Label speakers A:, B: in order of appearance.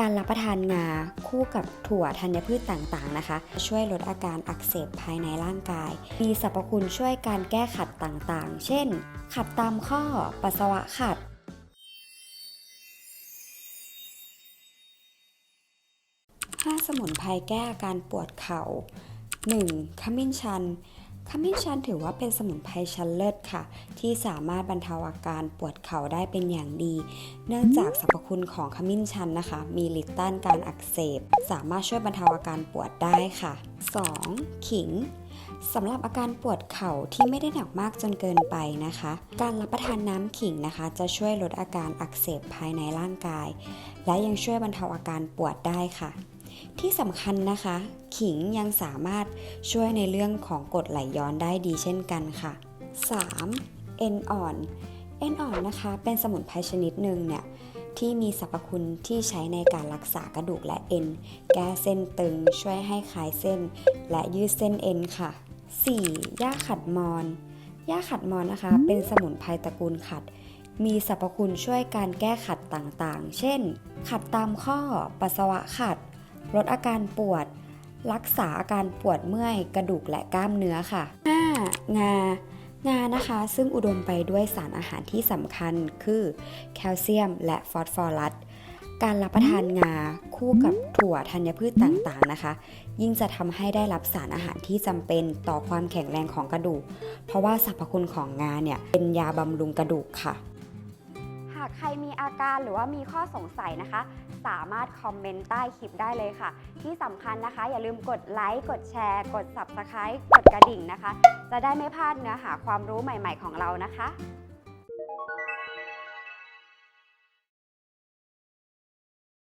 A: การรับประทานงาคู่กับถั่วธัญพืชต่างๆนะคะ ช่วยลดอาการอักเสบภายในร่างกาย มีสรรพคุณช่วยการแก้ขัดต่างๆ เช่น ขัดตามข้อปัสสาวะขัด 5 สมุนไพรแก้อาการปวดเข่า 1. ขมิ้นชัน ขมิ้นชันถือว่าเป็นสมุนไพรชั้นเลิศค่ะ ที่สามารถบรรเทาอาการปวดเข่าได้เป็นอย่างดี เนื่องจากสรรพคุณของขมิ้นชันนะคะ มีฤทธิ์ต้านการอักเสบ สามารถช่วยบรรเทาอาการปวดได้ค่ะ 2. ขิงสำหรับอาการปวดเข่าที่ไม่ได้หนักมากจนเกินไปนะคะ การรับประทานน้ำขิงนะคะ จะช่วยลดอาการอักเสบภายในร่างกาย และยังช่วยบรรเทาอาการปวดได้ค่ะ ที่สำคัญนะคะ ขิงยังสามารถช่วยในเรื่องของกรดไหลย้อนได้ดีเช่นกันค่ะ 3. เอ็นอ่อน เอ็นอ่อนนะคะ เป็นสมุนไพรชนิดหนึ่งเนี่ยที่มีสรรพคุณที่ใช้ในการรักษากระดูกและเอ็น แก้เส้นตึง ช่วยให้คลายเส้น และยืดเส้นเอ็นค่ะ 4. หญ้าขัดมอนหญ้าขัดมอนนะคะ เป็นสมุนไพรตระกูลขัด มีสรรพคุณช่วยการแก้ขัดต่างๆ เช่น ขัดตามข้อ ปัสสาวะขัด ลดอาการปวด รักษาอาการปวดเมื่อยกระดูกและกล้ามเนื้อค่ะ 5. งางานะคะซึ่งอุดมไปด้วยสารอาหารที่สำคัญคือแคลเซียมและฟอสฟอรัส การรับประทานงาคู่กับถั่วธัญพืชต่างๆนะคะ ยิ่งจะทำให้ได้รับสารอาหารที่จำเป็นต่อความแข็งแรงของกระดูก เพราะว่าสรรพคุณของงาเนี่ยเป็นยาบำรุงกระดูกค่ะ หากใครมีอาการหรือว่ามีข้อสงสัยนะคะ สามารถคอมเมนต์ใต้คลิปได้เลยค่ะ ที่สำคัญนะคะ อย่าลืมกดไลค์ กดแชร์ กด Subscribe กดกระดิ่งนะคะ จะได้ไม่พลาดเนื้อหาความรู้ใหม่ ๆ ของเรานะคะ